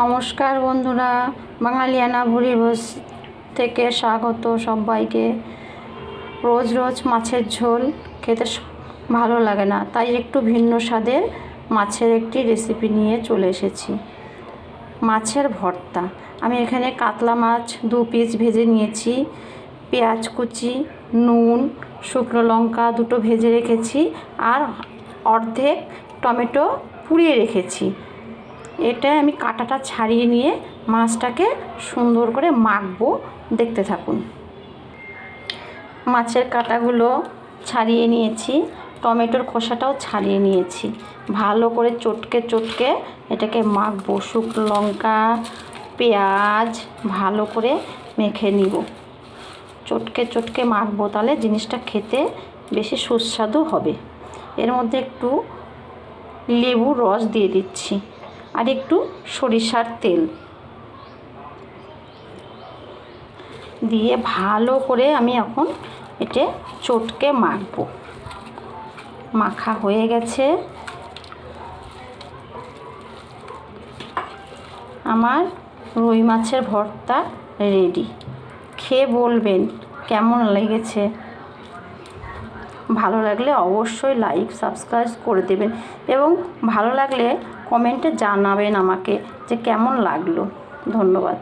নমস্কার বন্ধুরা, বাঙালিয়ানা ভুরি বস থেকে স্বাগত সবাইকে। রোজ রোজ মাছের ঝোল খেতে ভালো লাগে না, তাই একটু ভিন্ন স্বাদের মাছের একটি রেসিপি নিয়ে চলে এসেছি। মাছের ভর্তা। আমি এখানে কাতলা মাছ দু পিস ভেজে নিয়েছি, পেঁয়াজ কুচি, নুন, শুকনো লঙ্কা দুটো ভেজে রেখেছি, আর অর্ধেক টমেটো পুড়িয়ে রেখেছি। এটা আমি কাঁটাটা ছাড়িয়ে নিয়ে মাছটাকে সুন্দর করে মাখবো। দেখতে থাকুন। মাছের কাঁটাগুলো ছাড়িয়ে নিয়েছি, টমেটোর খোসাটাও ছাড়িয়ে নিয়েছি। ভালো করে চটকে চটকে এটাকে মাখবো, শুকনো লঙ্কা, পেঁয়াজ ভালো করে মেখে নিব। চটকে চটকে মাখবো, তাহলে জিনিসটা খেতে বেশি সুস্বাদু হবে। এর মধ্যে একটু লেবুর রস দিয়ে দিচ্ছি। আর একটু সরিষার তেল। দিয়ে ভালো করে আমি এখন এটে চটকে মাখবো। মাখা হয়ে গেছে। আমার রুই মাছের ভর্তা রেডি। খেয়ে বলবেন কেমন লেগেছে? ভালো লাগলে অবশ্যই লাইক সাবস্ক্রাইব করে দেবেন এবং ভালো লাগলে কমেন্টে জানাবেন আমাকে যে কেমন লাগল। ধন্যবাদ।